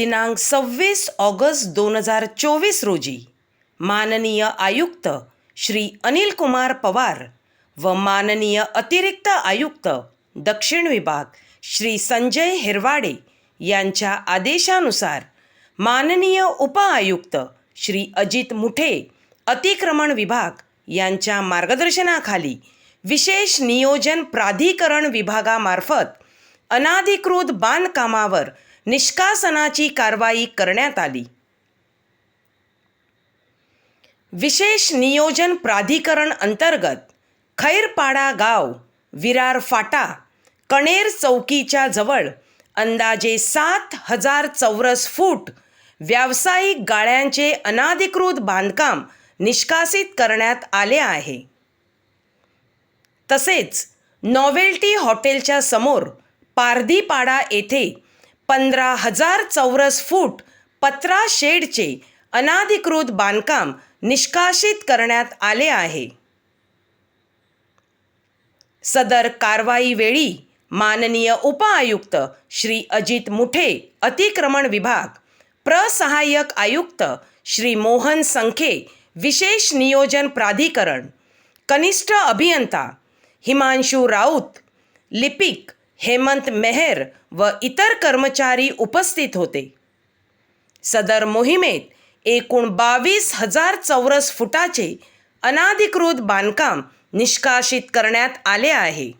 दिनांक सव्वीस ऑगस्ट दोन हजार चोवीस रोजी माननीय आयुक्त श्री अनिल कुमार पवार व माननीय अतिरिक्त आयुक्त दक्षिण विभाग श्री संजय हिरवाडे यांच्या आदेशानुसार माननीय उपआयुक्त श्री अजित मुठे अतिक्रमण विभाग यांच्या मार्गदर्शनाखाली विशेष नियोजन प्राधिकरण विभागामार्फत अनाधिकृत बांधकामावर निष्कासनाची कारवाई करण्यात आली. विशेष नियोजन प्राधिकरण अंतर्गत खैरपाडा गाव विरार फाटा कणेर चौकीच्या जवळ अंदाजे सात हजार चौरस फूट व्यावसायिक गाळ्यांचे अनाधिकृत बांधकाम निष्कासित करण्यात आले आहे. तसेच नॉवेल्टी हॉटेलच्या समोर पारधीपाडा येथे पंधरा हजार चौरस फूट पत्रा शेडचे अनाधिकृत बांधकाम निष्कासित करण्यात आले आहे. सदर कारवाईवेळी माननीय उपआयुक्त श्री अजित मुठे अतिक्रमण विभाग प्रसहाय्यक आयुक्त श्री मोहन संखे विशेष नियोजन प्राधिकरण कनिष्ठ अभियंता हिमांशू राऊत लिपिक हेमंत मेहर व इतर कर्मचारी उपस्थित होते. सदर मोहिमेत एकूण बावीस हजार चौरस फुटाचे अनाधिकृत बांधकाम निष्कासित करण्यात आले आहे.